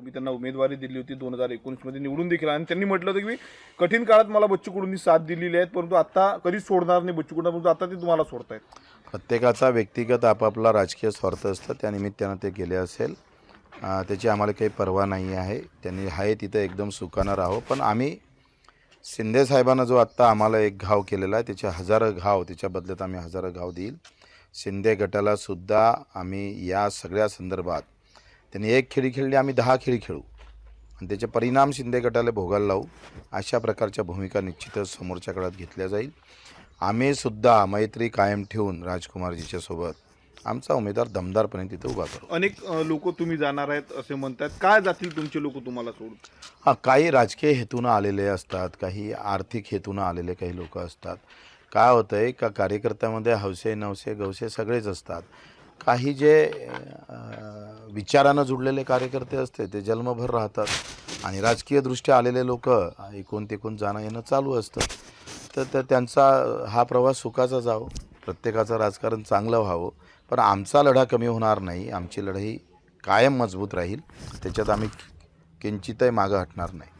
तुम्ही त्यांना उमेदवारी दिली होती दोन हजार एकोणीसमध्ये निवडून देखील. आणि त्यांनी म्हटलं होतं की कठीण काळात मला बच्चू कडूंनी साथ दिलेली आहे परंतु आता कधीच सोडणार नाही बच्चू कडूंना परंतु आता ते तुम्हाला सोडतायत. प्रत्येकाचा व्यक्तिगत आपापला राजकीय स्वार्थ असतं त्या निमित्तानं ते गेले असेल. अं, त्याची आम्हाला काही पर्वा नाही आहे. त्यांनी आहे तिथं एकदम सुखानं राहो. पण आम्ही शिंदे साहेबांना जो आत्ता आम्हाला एक घाव केलेला आहे त्याचे हजारं घाव त्याच्या बदल्यात आम्ही हजारं घाव देईल. शिंदे गटाला सुद्धा आम्ही या सगळ्या संदर्भात त्यांनी एक खेळी खेळली आम्ही दहा खेळी खेळू. आणि त्याचे परिणाम शिंदे गटाला भोगायला लावू अशा प्रकारच्या भूमिका निश्चितच समोरच्या काळात घेतल्या जाईल. आम्ही सुद्धा मैत्री कायम ठेवून राजकुमारजीच्या सोबत आमचा उमेदवार दमदारपणे तिथे उभा करू. अनेक लोक तुम्ही जाणार आहेत असे म्हणतात. काय जातील तुमचे लोक तुम्हाला सोडून? हां काही राजकीय हेतूनं आलेले असतात काही आर्थिक हेतूनं आलेले काही लोक असतात. काय होतं आहे का कार्यकर्त्यामध्ये हौसे नवसे गवसे सगळेच असतात. काही जे विचारानं जुडलेले कार्यकर्ते असते ते जन्मभर राहतात. आणि राजकीयदृष्ट्या आलेले लोक एकूण तेकून जाणं येणं चालू असतं. तर त्या त्यांचा हा प्रवास सुखाचा जावं प्रत्येकाचं राजकारण चांगलं व्हावं. पण आमचा लढा कमी होणार नाही. आमची लढाई कायम मजबूत राहील. त्याच्यात आम्ही किंचितही मागं हटणार नाही.